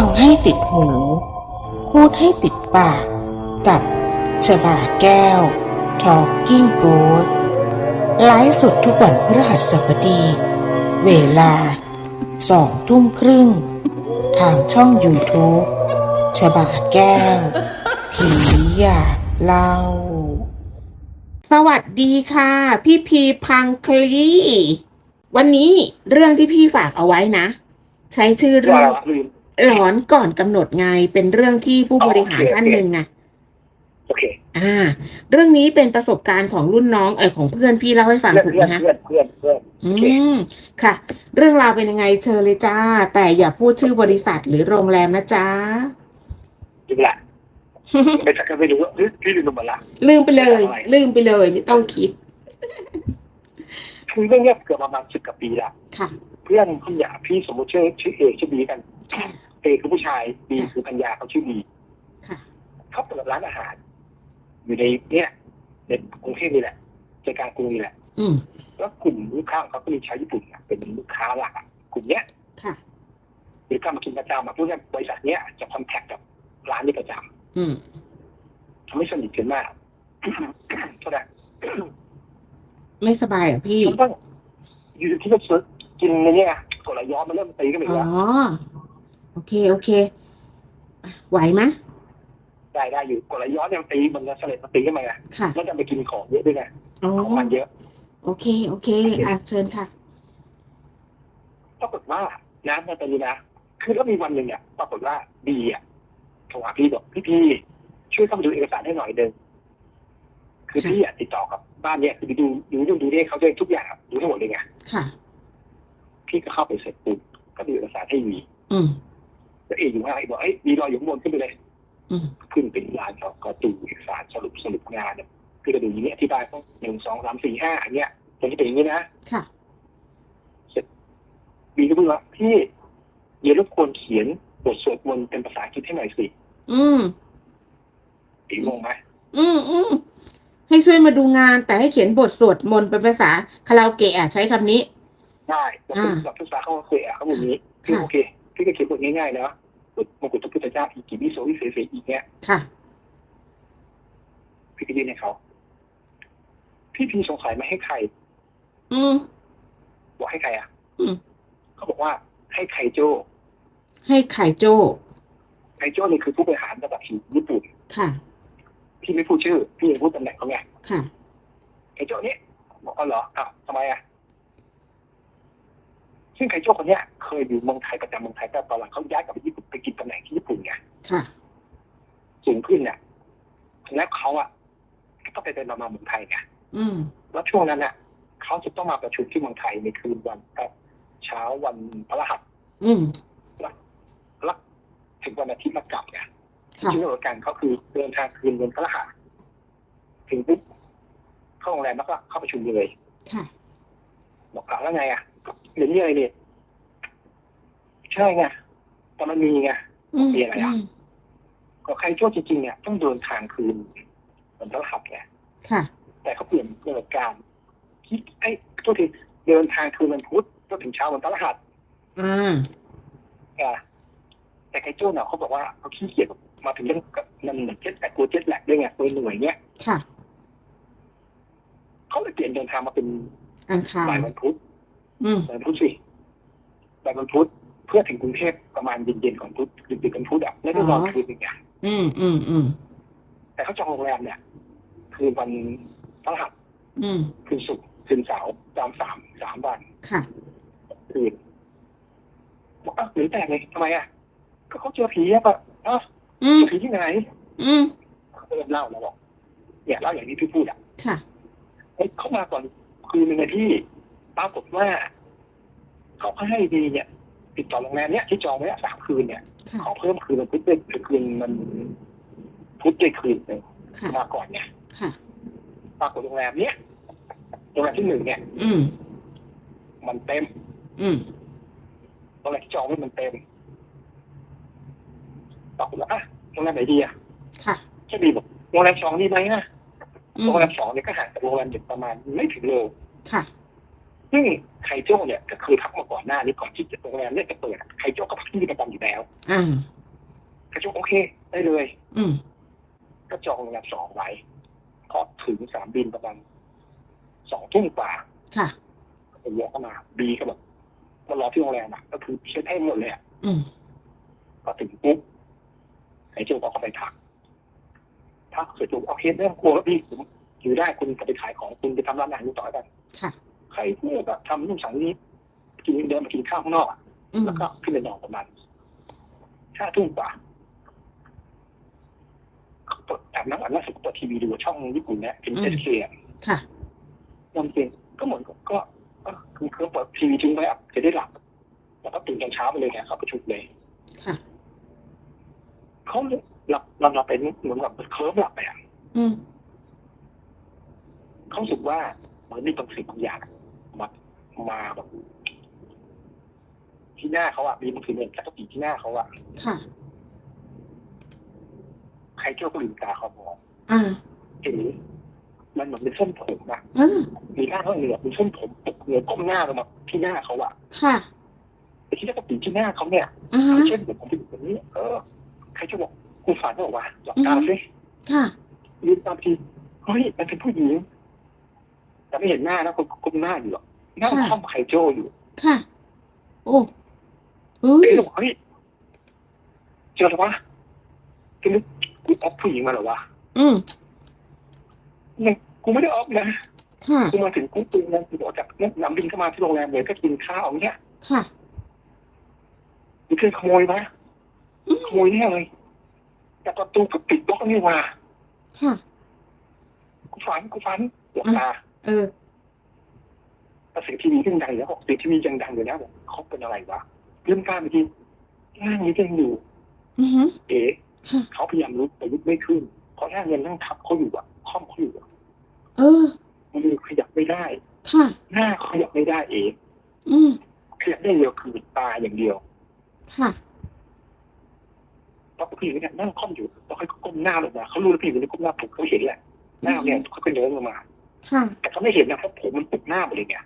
ฟังให้ติดหู พูดให้ติดปาก กับชบาแก้ว Talking Ghost ไลฟ์สดทุกวันพฤหัสบดี เวลาสองทุ่มครึ่ง ทางช่อง YouTube ชบาแก้ว ผีอยากเล่า สวัสดีค่ะ พี่พีพังคลี วันนี้เรื่องที่พี่ฝากเอาไว้นะ ใช้ชื่อเรื่อง หลอนก่อนกำหนดไงเป็นเรื่องที่ผู้บริหารท่านหนึ่งไงโอเคอ่า เรื่องนี้เป็นประสบการณ์ของรุ่นน้องเออของเพื่อนพี่เล่าให้ฟังเพื่อนถูกไหมเพื่อนฮะเพื่อนเพื่อนเพื่อน อืมค่ะ เรื่องราวเป็นยังไงเชิญเลยจ้า แต่อย่าพูดชื่อบริษัทหรือโรงแรมนะจ๊ะ จริงแหละไปสักกันไม่รู้ว่าเฮ้ยพี่ลืมมาละ ลืมไปเลย ลืมไปเลยไม่ต้องคิดคือเรื่องเนี้ยเกิดประมาณสิบกว่าปีละค่ะ เพื่อนพี่อยากพี่สมมติชื่อชื่อเอชื่อบีกัน ค่ะเอ คือผู้ชายบีคือพัญญาเขาชื่อบีค่ะเขาเปิดร้านอาหาร อยู่ในเนี่ยในกรุงเทพนี่แหละใจกลางกรุงนี่แหละอืมแล้วกลุ่มลูกค้าของเขาก็มีชาวญี่ปุ่นอะเป็นลูกค้าหลักอะกลุ่มเนี้ยค่ะหรือการมากินประจำอะพวกเนี้ยบริษัทเนี้ยจะคอนแทคกับร้านนี้ประจอืมำทำให้สนิทกันมากเท่าไหร่ไม่สบายเหรอพี่ฉันต้องอยู่ที่จะกินในเนี่ยกดไหลย้อนมันเริ่มตีกันอีกอ๋อแล้ว โอเค โอเคไหวไหมได้ได้อยู่กดไหลย้อนเนี่ยมันตีมันจะเสลดมันตีขึ้นมาไงค่ะ แล้วจะไปกินของเยอะด้วยไงอ๋อ ของมันเยอะ โอเค โอเคอะเชิญค่ะ ปรากฏว่าน้ำมันตอนนี้นะ คือแล้วมีวันหนึ่งเนี่ยปรากฏว่าบีอะโทรหาพี่บอกพี่พี่ช่วยเข้ามาดูเอกสารให้หน่อยเดินงคือค่ะพี่อะติดต่อกับบ้านเนี่ยคือไปดูดูดูดูเนี่ยเขาด้วยทุกอย่างอะดูทั้งหมดเลยไงค่ะ พี่ก็เข้าไปเสร็จปุ๊บก็ดูเอกสารให้วีอืม แล้วเออยู่ว่าไอ้บอกเอ้ยวีรออยู่ข้างบนขึ้นไปเลยอืมขึ้นเป็นลานเขาก็ดูเอกสารสรุปสรุปงานเนี่ยคือจะดูอย่างนี้อธิบายต้องหนึ่งสองสามสี่ห้าอันเนี้ยตรงนี้เป็นอย่างนี้นะค่ะบีก็พูดว่าพี่เดี๋ยวรบกวนเขียนบทสวดมนต์เป็นภาษาอังกฤษให้หน่อยสิ อืมบีงงไหมอืมอืมให้ช่วยมาดูงาน แต่ให้เขียนบทสวดมนต์เป็นภาษาคาราโอเกะอะใช้คำนี้ ได้แต่เป็นแบบภาษาเขาเคยอะเขาบอกนี้คือค่ะโอเค พี่ก็เขียนบทง่ายๆนะบทมงกุฎพระพุทธเจ้าอีกิมิโสวิเศษเสอีกเนี้ยค่ะพี่ก็ยื่นให้เขาพี่พีสงสัยไหมให้ใคร อืมบอกให้ใครอะ อืมเขาบอกว่าให้ไคโจ ให้ไข่โจ้ไคโจนี่คือผู้บริหารระดับญี่ปุ่น ค่ะ พี่ไม่พูดชื่อ พี่ยังพูดตำแหน่งเขาไง ค่ะไคโจนี่บอกอ๋อเหรออ้าวทำไมอะ ซึ่งไคโจคนเนี้ยเคยอยู่เมืองไทยประจำเมืองไทยแต่ตอนหลังเขาย้ายกลับไปญี่ปุ่นไปกินตำแหน่งที่ญี่ปุ่นไงค่ะสูงขึ้นเนี่ยแล้วเขาอะก็ไปเป็นมามาเมืองไทยไงอืมแล้วช่วงนั้นน่ะเขาจะต้องมาประชุมที่เมืองไทยในคืนวันเอ่อเช้าวันพฤหัสอืมแล้วถึงวันอาทิตย์มากลับไงค่ะที่เดียวกันเขาคือเดินทางคืนวันพฤหัสถึงปุ๊บเข้าโรงแรมแล้วก็เข้าประชุมเลยค่ะบอกกล่าวแล้วไงอะ เดี๋ยวนี้อะไรเนี่ยใช่ไงแต่มันมีไงอืมมีอะไรอะอืมก็ใครชั่วจริงๆเนี่ยต้องเดินทางคืนวันพฤหัสไงค่ะ แต่เขาเปลี่ยนกำหนดการคิดไอ้ตัวทีเดินทางคืนวันพุธก็ถึงเช้าวันพฤหัสอ่าอะแต่ไคโจ้เนี่ยเขาบอกว่าเขาขี้เกียจมาถึงเรื่องกับมันเหมือนเจ็ตแต่กลัวเจ็ตแลกด้วยไงตัวหน่วยเนี้ยค่ะเขาเลยเปลี่ยนเดินทางมาเป็นอังคารบ่ายวันพุธ อืมบ่ายวันพุธสิบ่ายวันพุธเพื่อถึงกรุงเทพประมาณเย็นๆก่อนพุธดึกๆกันพุธอะแล้วได้นอนคืนหนึ่งอะอืมอืมอืมแต่เขาจองโรงแรมเนี่ย คือวันพฤหัสอืมคืนศุกร์คืนเสาร์ตามสามสามวันค่ะ คืนบอกอะหรือแต่เลยทำไมอะก็เขาเจอผีอะปะอะอืมเจอผีที่ไหนอืมเขาก็เริ่มเล่าแล้วบอกเนี่ยเล่าอย่างที่พี่พูดอะ ค่ะ เฮ้ยเขามาก่อนคืนหนึ่งนะพี่ ปรากฏว่าเขาก็ให้ดีเนี่ย ติดต่อโรงแรมเนี้ยที่จองไว้อะสามคืนเนี่ยค่ะขอเพิ่มคืนมันพุธด้วยคืนมันพุธด้วยคืนหนึ่งค่ะมาก่อนเนี่ยค่ะปรากฏโรงแรมเนี้ยโรงแรมที่หนึ่งเนี่ย อืม มันเต็ม อืมโรงแรมที่จองไว้มันเต็มปรากฏว่าอะโรงแรมไหนดีอะค่ะแค่ดีบอกโรงแรมสองดีไหมนะอืโรมงแรมสองเนี่ยก็ห่างจากโรงแรมเด็กประมาณไม่ถึงโลค่ะ ซึ่งไคโจ้เนี่ยก็คือพักมาก่อนหน้านี้ก่อนที่จะโรงแรมเนี่ยจะเปิดอะไคโจ้ก็พักที่นี่ประจำอยู่แล้วอ่าไคโจ้โอเค ได้เลย อืมก็จองโรงแรมสองไว้พอถึงสนามบินประมาณสองทุ่มกว่าค่ะก็ไปเรียกเข้ามาบีก็แบบมารอที่โรงแรมอะ ก็คือเช็คให้หมดเลยอะอืมพอถึงปุ๊บไคโจ้ก็เข้าไปทักทักเสร็จปุ๊บโอเคไม่ต้องกลัวแล้วพี่ผมอยู่ได้คุณจะไปขายของคุณไปทำร้านอาหารต่อกันค่ะใครเพื่อแบบทำนู่นสั่งนี้กินเดินมากินข้าวข้างนอกอะอืมแล้วก็ขึ้นไปนอนประมาณห้าทุ่มกว่าเขาเปิดอาบน้ำอาบน้ำเสร็จก็เปิดทีวีดูช่องญี่ปุ่นเนี่ยเป็นเอสเคค่ะ นอนเตียงก็เหมือนกับก็เออคือคือเปิดทีวีทิ้งไว้อะจะได้หลับแล้วก็ตื่นตอนเช้าไปเลยไงเขาประชุมเลย ค่ะ เขาหลับหลับหลับไปเหมือนกับเคลิ้มหลับไปอะอืม เขารู้สึกว่าเหมันมีบางสิ่งบางอย่าง มามาแบบที่หน้าเขาอะมีบางสิ่งเนี่ยจักรจีที่หน้าเขาอะค่ะ ใครเจ้าก็ลืมตาเขามองอ่าเห็นมันเหมือนเป็นเส้นผมอะอ่ามีหน้าเขาเหนือเป็นเส้นผมตกเหนือก้มหน้าลงมาที่หน้าเขาอะค่ะแต่ที่จักรจีที่หน้าเขาเนี่ยอ่าฮะเช่นเหมือนผมเป็นแบบนี้ เออ ใครจะบอกคุณฝันบอกว่าหลับตาสิค่ะ ลืมตาทีเฮ้ยมันเป็นผู้หญิงแต่ไม่เห็นหน้านะคนก้มหน้าอยู่หรอก นั่งค่ะคล่อมไคโจ้อยู่ค่ะ โอ้เฮ้ยเอ้ยบอกเฮ้ยเจอแล้ววะกูนึกกูออฟผู้หญิงมาเหรอวะอืมไม่กูไม่ได้ออฟนะค่ะ กูมาถึงกูตื่นนะกูบอกจากนั่งนำบินเข้ามาที่โรงแรมเลยก็กินข้าวเนี่ยค่ะมีเพื่อนขโมยมาอืม ขโมยเนี่ยเลยแต่ประตูก็ปิดล็อกนี่ว่าค่ะ กูฝันกูฝันหลับตา เออ แต่เสียงทีวียังดังอยู่แล้วบอกเสียงทีวียังดังอยู่แล้วบอกเขาเป็นอะไรวะเรื่องการเมื่อกี้หน้านี้ยังอยู่อือฮึเอ๋ค่ะเขาพยายามลุกแต่ลุกไม่ขึ้นเพราะหน้าเงินนั่งทับเขาอยู่อะค่อมเขาอยู่อะเออมือขยับไม่ได้ค่ะหน้าขยับไม่ได้เอ๋อืมขยับได้เดียวคือตาอย่างเดียว ค่ะเพราะผู้หญิงเนี่ยนั่งค่อมอยู่แล้วค่อยก้มหน้าลงมาเขารู้แล้วผู้หญิงคนนี้ก้มหน้าถูกเขาเห็นแหละหน้าเนี่ยเขาก็โน้มลงมาค่ะแต่เขาไม่เห็นนะเพราะผมมันปุกหน้าหมดเลยไง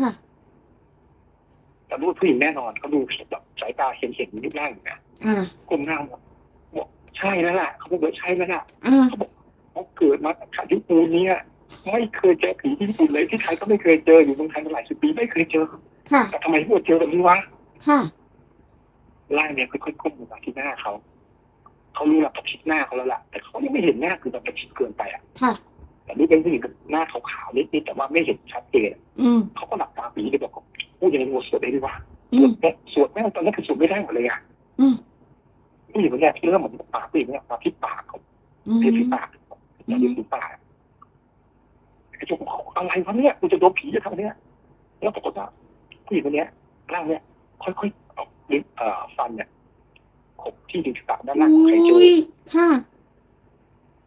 ค่ะ แต่รู้ว่าผู้หญิงแน่นอนเขาดูแบบสายตาเห็นเห็นรูปร่างอยู่นะอ่าก้มหน้าบอกบอกใช่แล้วล่ะเขาบอกว่าใช่แล้วล่ะอ่า เขาบอกเขาเกิดมาขาญี่ปุ่นเนี่ยไม่เคยเจอผีที่ญี่ปุ่นเลยที่ไทยก็ไม่เคยเจออยู่เมืองไทยมาหลายสิบปีไม่เคยเจอ ค่ะ แต่ทำไมพวกเจอแบบนี้วะค่ะ ร่างเนี่ยค่อยๆก้มลงมาที่หน้าเขาเขารู้ระประชิดหน้าเขาแล้วล่ะแต่เขายังไม่เห็นหน้าคือแบบประชิดเกินไปอะ ค่ะ แต่นี่เป็นผู้หญิงกับหน้าขาวๆนิดๆแต่ว่าไม่เห็นชัดเจนอืมเขาก็หลับตาปีเลยบอกพูดอย่างนี้สวดได้ด้วยวะอืสวมดแม่สวดแม่งตอนนั้นคือสวดไม่ได้หมดเลยอะอืมผู้หญิงคนเนี้ยที่เริ่มเหมือนปากผู้หญิงเนี่ยมาที่ปากเขาอืมเรียกที่ปากจะเรียกที่ปากไอ้เจ้าของอะไรวะเนี่ยกูจะโดนผีจะทำเนี่ยแล้วปรากฏว่าผู้หญิงคนเนี้ยร่างเนี่ยค่อยๆเอาลิ้นเอ่อฟันเนี่ยขบที่ดินปากด้านล่างของไคโจอุ้ยค่ะ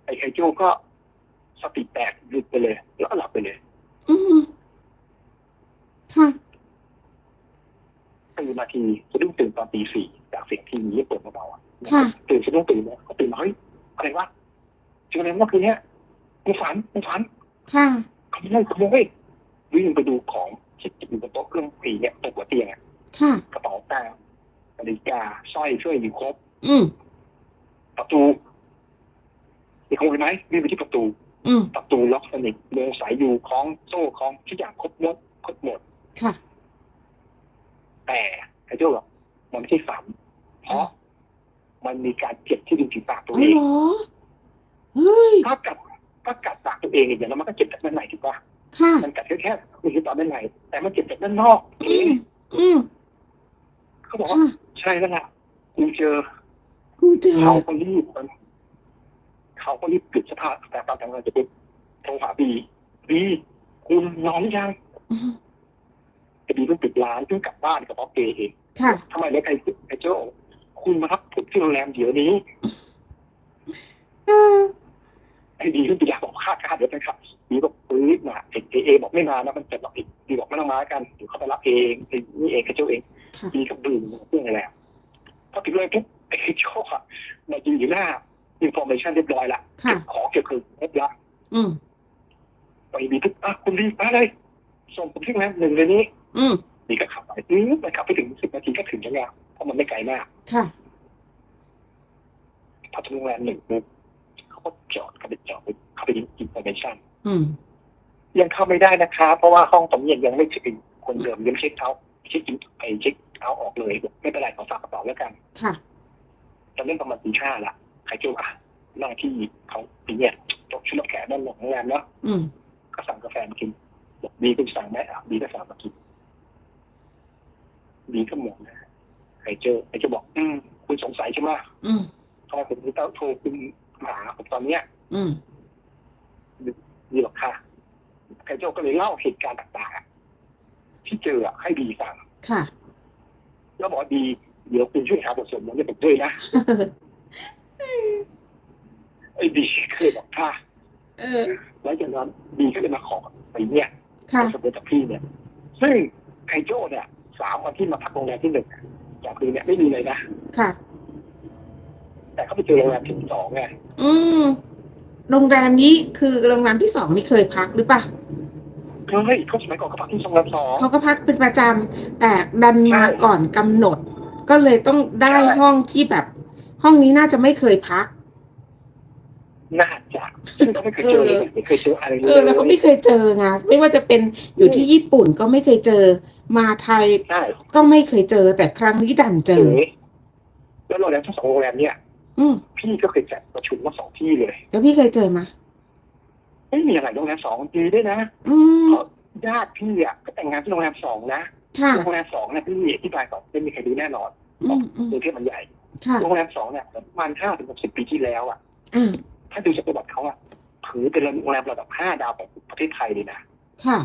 ไอ้ไคโจก็ สติแตกหลุดไปเลย แล้วก็หลับไปเลย อืมค่ะตื่นมาทีสะดุ้งตื่นตอนตีสี่จากเสียงทีวีที่เปิดเบาๆอะค่ะตื่นสะดุ้งตื่นเนี่ยก็ตื่นมาเฮ้ยอะไรวะเจออะไรเมื่อคืนเนี้ยกูฝันกูฝันค่ะขโมยขโมยวิ่งไปดูของที่ติดอยู่บนโต๊ะเครื่องผีเนี่ยตกหัวเตียงอะค่ะกระเป๋าตังค์นาฬิกาสร้อยช่วยอยู่ครบ อืมประตูมีขโมยไหมวิ่งไปที่ประตู อืมประตูล็อกสนิทเดินสายอยู่คล้องโซ่คล้องทุกอย่างครบหมดครบหมด ค่ะ แต่ไอ้เจ้าบอกมันไม่ใช่ฝันเพราะมันมีการเจ็บที่ริมฝีปากตัวอ๋อเอเหงรอ เฮ้ย ถ้ากัดถ้ากัดปากตัวเองอย่างนั้นมันก็เจ็บจากด้านในถูกปะค่ะ มันกัดแค่แค่ริมฝีปากด้านในแต่มันเจ็บจากด้านนอกเออืงมอืมเขาบอกว่าค่ะ ใช่แล้วล่ะกูเจอกูเจอเขาก็รีบมัน เขาก็รีบปิดสภาพแต่ตามทางเราจะไปโทรหาบีบีคุณนอนหรือยังอืมไอ้บีเพิ่งปิดร้านเพิ่งกลับบ้านกับป๊อปเกย์เองค่ะทำไมไม่ใครไอ้โจ้คุณมารับผมที่โรงแรมเดี๋ยวนี้อ่าไอ้บีเพิ่งปิดร้านบอกค่าค่าเดี๋ยวไปครับบีบอกปื๊ดมาไอ้เอเอบอกไม่มานะมันเจ็บหรอกอีกบีบอกไม่ต้องมากันเดี๋ยวเขาไปรับเองไอ้นี่เองไอ้โจ้เองค่ะบีกับบืนเรื่องอะไรแล้วพอถึงเลยปุ๊บไอ้โจ้อะมายืนอยู่หน้า อินโฟเมชันเรียบร้อยละค่ะขอเก็บคือเรียบร้อยอืมไปบีปุ๊บอะคุณรีบมาเลย ส่งผมที่โรงแรมหนึ่งเลยนี้ อืมดีก็ขับไปอืมไปขับไปถึงสิบนาทีก็ถึงแล้วไงเพราะมันไม่ไกลมากค่ะพอถึงโรงแรมหนึ่งปุ๊บเขาก็จอดเขาไปจอดเขาไปอินโฟเมชันอืมยังเข้าไม่ได้นะคะ เพราะว่าห้องตรงนี้ยังไม่เช็คอินคนเดิมยังไม่เช็คเอาท์เช็คอินไปเช็คเอาท์ออกเลยบอกไม่เป็นไรขอฝากกระเป๋าแล้วกัน ค่ะตอนนี้ประมาณตีห้าละ ใครจูอะหน้าที่เขาปีเนี่ยจบชุดรับแขกด้านหลังโรงแรมเนาะอืมก็สั่งกาแฟมากินบอกดีคุณสั่งไหมอะดีก็สั่งมากินดีก็หมดนะใครเจอใครจะบอก อืมคุณสงสัยใช่ไหมอืมทำไมผมถึงต้องโทรคุณมาหาผมตอนเนี้ย อืมดีหรอกค่ะใครเจ้าก็เลยเล่าเหตุการณ์ต่างๆอะที่เจออะให้ดีฟังค่ะ แล้วบอกว่าดี เดี๋ยวคุณช่วยหาบทสวดมนต์ให้ผมด้วยนะ ไอ้ดีเคยบอกค่ะเออแล้วจากนั้นดีก็เลยมาขอไปเนี่ยค่ะ สมเด็จจากพี่เนี่ย ซึ่งไคโจ้เนี่ย สามวันที่มาพักโรงแรมที่หนึ่งอะจากคืนเนี่ยไม่มีเลยนะ ค่ะ แต่เขาไปเจอโรงแรมที่สองไงอืม โรงแรมนี้คือโรงแรมที่สองนี่เคยพักหรือเปะเฮ้ยเขาสมัยก่อนเขาพักที่โรงแรมสอง เขาก็พักเป็นประจำแต่ดันมาใช่ ก่อนกำหนด ก็เลยต้องได้ใช่ห้องที่แบบ ห้องนี้น่าจะไม่เคยพัก น่าจะซึ่งเขาไม่เคยเจอเลยไม่เคยเจออะไรเลเอยอแล้วเขาไม่เคยเจอไงไม่ว่าจะเป็นอยู่ที่ญี่ปุ่นก็ไม่เคยเจอ มาไทยใช่ก็ไม่เคยเจอ แต่ครั้งนี้ดันเจอ แล้วโรงแรมทั้งสองโรงแรมเนี่ย อืมพี่ก็เคยจัดประชุมมาสองที่เลย แล้วพี่เคยเจอมาไม่มีอะไรโรงแรมสองดีด้วยนะอืมญาติพี่อะก็แต่งงานที่โรงแรมสองนะค่ะโรงแรมสองเนี่ยพี่อธิบายก่อนไม่มีใครรู้แน่นอนอืมอืม กรุงเทพมันใหญ่ค่ะ โรงแรมสองเนี่ยประมาณห้าถึงหกสิบปีที่แล้วอะอ่าถ้าดูจากประวัติเขาอะถือเป็นโรงแรมระดับห้าดาวของประเทศไทยเลยนะค่ะ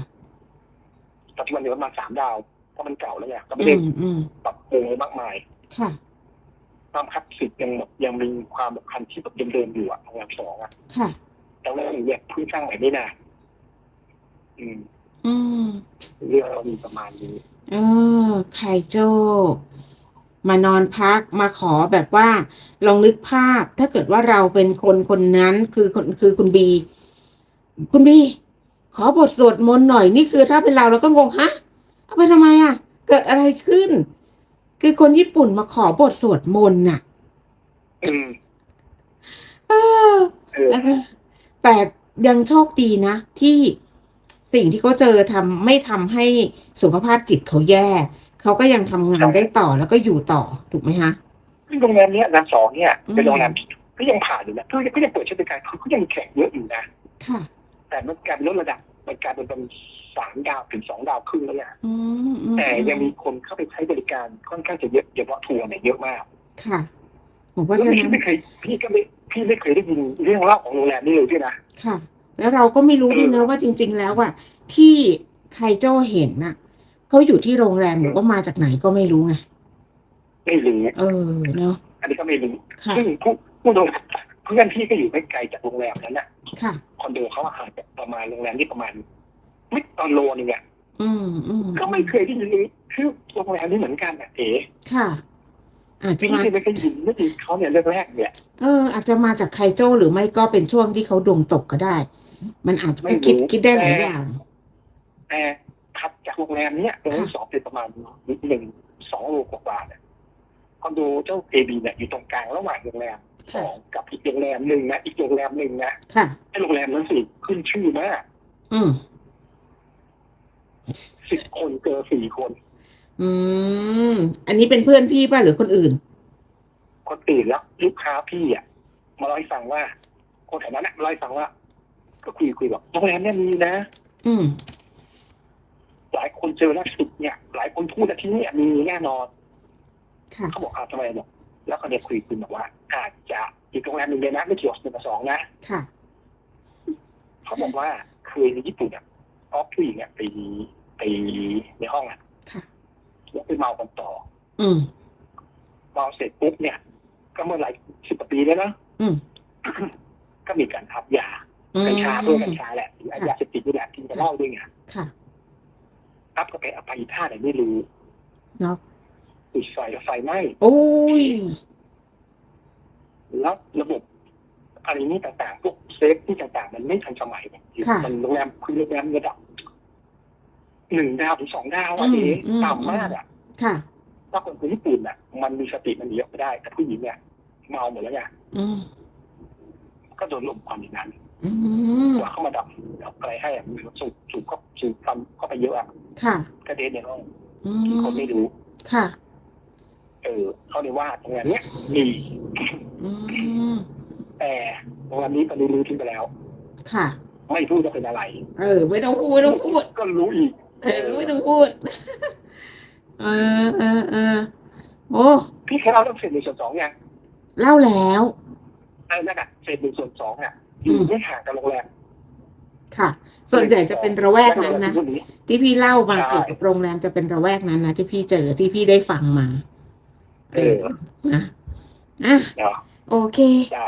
ปัจจุบันเนี่ยประมาณสามดาวเพราะมันเก่าแล้วไงก็ไม่อืได้มอืมปรับปรุงอะไรมากมาย ค่ะความคลาสสิกยังแบบยังมีความแบบคันที่แบบเดิมๆอยู่อะโรงแรมสองอะค่ะแต่ว่าอย่างเงี้ยเพิ่งสร้างใหม่ไม่นานอืม อืมเรื่องเรามีประมาณนี้เออไคโจ มานอนพักมาขอแบบว่าลองนึกภาพ ถ้าเกิดว่าเราเป็นคนคนนั้นคือคนคือคุณบี คุณบี ขอบทสวดมนต์หน่อยนี่คือถ้าเป็นเราเราก็งงฮะเอาไปทำไมอะ เกิดอะไรขึ้น คือคนญี่ปุ่นมาขอบทสวดมนต์น่ะอืมเออเออนะคะแต่ยังโชคดีนะ ที่สิ่งที่เขาเจอทำไม่ทำให้สุขภาพจิตเขาแย่ เขาก็ยังทำงานได้ต่อแล้วก็อยู่ต่อถูกไหมคะซึ่งโรงแรมเนี้ยโรงแรมสองเนี่ยอืมเป็นโรงแรมที่ก็ยังผ่านอยู่นะก็ยังก็ยังเปิดใช้บริการคือก็ยังมีแขกเยอะอยู่นะ ค่ะ แต่มันกลารลดระดับมันกลายเป็นเป็นสามดาวถึงสองดาวครึ่งแล้วเนี่ยอืมอืมแต่ยังมีคนเข้าไปใช้บริการค่อนข้างจะเยอะเฉพาะทัวร์เนี่ยเยอะมากค่ะผมเพราะแล้วฉะพี่นั้นไม่เคยพี่ก็ไม่พี่ไม่เคยได้ยินเรื่องเล่าของโรงแรมนี้เลยด้วยนะ ค่ะ แล้วเราก็ไม่รู้ด้วยนะว่าจริง ๆ แล้วว่าที่ไคโจเห็นน่ะ เขาอยู่ที่โรงแรมหรือว่ามาจากไหนก็ไม่รู้ไงไม่รู้เออเนาะอันนี้ก็ไม่รู้ค่ะซึ่งผู้ผู้โดนเพื่อนพี่ก็อยู่ไม่ไกลจากโรงแรมนั้นน่ะค่ะคอนโดเขาอะห่างจากประมาณโรงแรมนี่ประมาณไม่ตอนโลนึงอะอืมอืมก็ไม่เคยได้ยินชื่อโรงแรมนี้เหมือนกันอะเอ๋ค่ะ อาจจะพี่มาไม่เคยยินไม่ยินเขาเนี่ยเรื่องแรกเนี่ยเออ อาจจะมาจากไคโจหรือไม่ก็เป็นช่วงที่เขาดวงตกก็ได้ มันอาจจะไม่รู้คิดคิดได้หลายแต่อย่างแต่ ถัดจากโรงแรมเนี้ยโรงแรมสองเป็นประมาณหนึ่งสองโลกว่าๆเนี่ยคอนโดเจ้าเอบีเนี่ยอยู่ตรงกลางระหว่างโรงแรมสองกับอีกโรงแรมหนึ่งนะอีกโรงแรมหนึ่งนะค่ะไอ้โรงแรมนั้นสิขึ้นชื่อมากอืมสิบคนเจอสี่คน อืม อันนี้เป็นเพื่อนพี่ป่ะหรือคนอื่น คนตื่นแล้วลูกค้าพี่อะมาเล่าให้ฟังว่า คนแถวนั้นน่ะเล่าให้ฟังว่า ก็คุยคุยบอกโรงแรมเนี่ยมีนะ อืม หลายคนเจอแล้วสุดเนี่ย หลายคนพูดว่าที่เนี่ยมีแน่นอนค่ะเขาบอกอ้าวทำไมบอกแล้วก็เนี่ยคุยคุยบอกว่า อาจจะอีกโรงแรมหนึ่งเลยนะไม่เกี่ยวกับหนึ่งกับสองนะค่ะเขาบอกว่าเคยในญี่ปุ่นอะออฟผู้หญิงอะไปไปในห้องอะค่ะแล้วไปเมากันต่อ อืมเมาเสร็จปุ๊บเนี่ย ก็เมื่อหลายสิบกว่าปีแล้วนะอืมก็มีการทับยาอืมกัญชาเพื่อกัญชาแหละยาเสพติดนี่แหละกินกับเหล้าด้วยไงค่ะ รับก็ไปอภัยท่าไหนไม่รู้เนาะติดไฟแล้วไฟไหม้โอ้ยแล้วระบบอะไรนี้ต่างๆพวกเซฟที่ต่างๆ มันไม่ทันสมัยเนี่ยค่ะมันโรงแรมคือโรงแรมระดับหนึ่งดาวถึงสองดาวอะอืมเองอืมต่ำมากอะค่ะถ้าคนคนญี่ปุ่นอะ มันมีสติมันเยอะไม่ได้ แต่ผู้หญิงเนี่ยเมาหมดแล้วไงอืมก็โดนลมความอย่างนั้นอืมว่าเข้ามาดับดับอะไรให้อะมันสูบสูบเข้าสูบความเข้าไปเยอะอะ ค่ะกระเด็นในห้องอืคนไม่มรู้ ค่ะ เออเขาเลยว่าตรงนั้นเนี้ยมีอืม แต่วันนี้ตอนนี้รู้ทิ้งไปแล้ว ค่ะ ไม่พูดจะเป็นอะไร เออ ไม่ต้องพูดไม่ต้องพูด ก็รู้อีกเออ ไม่ต้องพูด เออเออเออโอ้ พี่เคยเล่าเรื่องเศษหนึ่งส่วนสองไงเล่าแล้วเออนั่นอะเศษหนึ่งส่วนสองอะอยู่ไม่ห่างกับโรงแรม ค่ะ ส่วนใหญ่จะเป็นระแวกนั้นนะใช่ที่พี่เล่ามาใช่เกี่ยวกับโรงแรมจะเป็นระแวกนั้นนะที่พี่เจอที่พี่ได้ฟังมาเออนะอะเนาะโอเคได้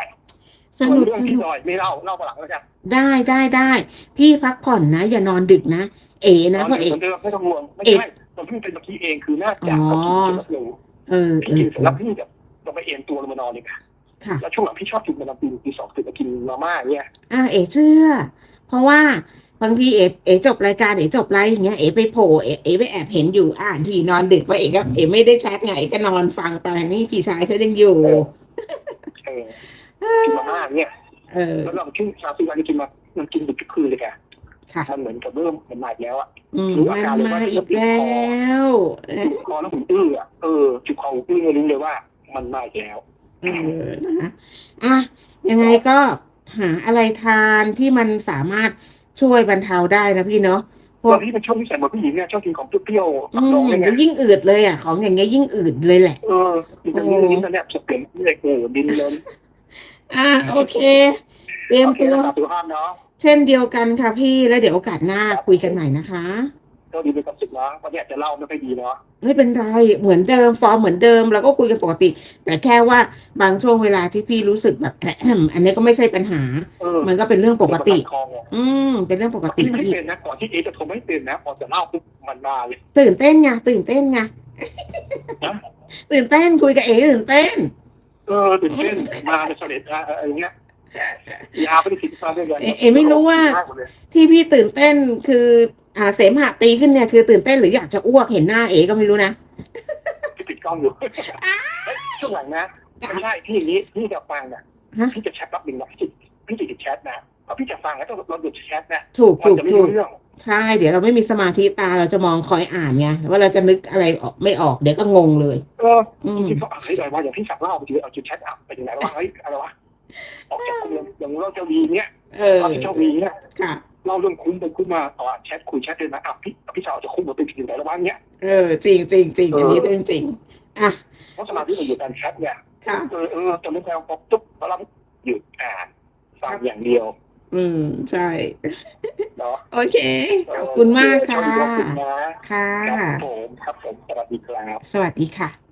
สนุกเรื่องสพี่นุกหน่อยไม่เล่าเล่าประหลังแล้วกันได้ได้ได้พี่พักผ่อนนะ อย่านอนดึกนะเอ๋นะเพราะเหเอ๋มือนเดิมไม่ต้องห่วงไม่เอ๊ะใช่ตอนพี่เป็นตะกี้เองคือน่าจะอ๋อเขาคิดเสร็จแล้วหนูเออเอพี่อกินเสร็จแล้วพี่แบบลงไปเอนตัวลงมานอนเลยค่ะค่ะแล้วช่วงหลังพี่ชอบกินมานอนตีตีสองตื่นมากินมาม่าเนี่ยอ่าเอ๋เชื่อ เพราะว่าบางทีเอ๋เอ๋จบรายการเอ๋จบไลฟ์อย่างเงี้ยเอ๋ไปโผล่เอ๋เอ๋ไปแอบเห็นอยู่อ่านทีนอนดึกว่าเอ๋ก็เอ๋ไม่ได้แชทไงเอ๋ก็นอนฟังไปนี่พี่ชายฉันยังอยู่เออกินมาม่าเนี่ยเออแล้วเราช่วงสามสิบวันนี้กินมามันกินดึกทุกคืนเลยแกค่ะมันเหมือนกับเริ่มมันมาอีกแล้วอะอืมรู้อามันการเลยมาว่าอีกแล้วเออจุกคอแล้วผมอื้ออะเออจุกคอผมอื้อรู้เลยว่ามันมาอีกแล้วเออนะอะยังไงก็ หาอะไรทานที่มันสามารถช่วยบรรเทาได้นะพี่เนาะพวตกอนที่เป็นช่วงที่ใส่หมวกผู้หญิงเนี่ยชอบกินของเปรี้ยวๆอืตับดองมเลยไงยิ่งอืดเลยอะของอย่างเงี้ยยิ่งอืดเลยแหละเออกินตรงนี้ตรงนี้ตอนเนี้ยสเปนนี่เลยโอ้ดินเลยอะโอเค เตรียมโอเคตัวรักษาสุขภาพเนาะเช่นเดียวกันค่ะพี่แล้วเดี๋ยวโอกาสหน้าคุยกันใหม่นะคะ ก็ดีเป็นความสุขเนาะวันเนี้ยจะเล่าไม่ค่อยดีเนาะไม่เป็นไรเหมือนเดิมฟอร์มเหมือนเดิมเราก็คุยกันปกติ แต่แค่ว่าบางช่วงเวลาที่พี่รู้สึกแบบ อันนี้ก็ไม่ใช่ปัญหาเออมันก็เป็นเรื่องปกติคอไงอืมเป็นเรื่องปกติที่ไม่พี่เป็นนะก่อนที่เอจะโทรไม่เป็นนะพอจะเล่าปุ๊บมันมาเลยตื่นเต้นไงตื่นเต้นไงฮะตื่นเต้นคุยกับเอ๋ตื่นเต้นเออตื่นเต้นมาเลยเสด็จอะอะไรเงี้ยยาไปได้สิบสามเดือนเอ๋เอ๋ไม่รู้ว่า ที่พี่ตื่นเต้นคือ อ่า เสมหะตีขึ้นเนี่ยคือตื่นเต้นหรืออยากจะอ้วกเห็นหน้าเอ๋ก็ไม่รู้นะที่ติดกล้องอยู่เฮ้ยช่วงหลังนะไม่ใช่พี่อย่างนี้พี่จะฟังอะฮะพี่จะแชทรับบินนะพี่จะพี่จะติดแชทนะเพราะพี่จะฟังแล้วต้องเราดูแชทนะถูกมันถูกจะไม่ถูรู้กเรื่องใช่ เดี๋ยวเราไม่มีสมาธิตาเราจะมองคอยอ่านไงว่าเราจะนึกอะไรออกไม่ออกเดี๋ยวก็งงเลยเอออืจมริงๆเขาอ่านให้หน่อยว่าอย่างพี่สักเล่าไปทีเอาจุดแชทอะไปถึงไหนแล้วว่าเฮ้ยอะไรวะออกจากคุกเลยอย่างเราเจ้าวีเนี้ยเออเราเจ้าวีเนี้ยค่ะ เล่าเรื่องคุ้มไปคุ้มมาต่อแชทคุยแชทเลยนะอะพี่พี่สาวจะคุ้มมาไปถึงไหนแล้ววะเนี้ยเออจริงจริงจริงอันนี้เรื่องจริงอะเพราะสมาธิมันอยู่การแชทเนี่ยค่ะเออเออจะไม่แปลว่าปุ๊บแล้วเราหยุดอ่านฟังอย่างเดียว อืมใช่เนาะโอเคขอบคุณมากค่ะขอบคุณนะค่ะครับผมครับผมสวัสดีครับ สวัสดีค่ะ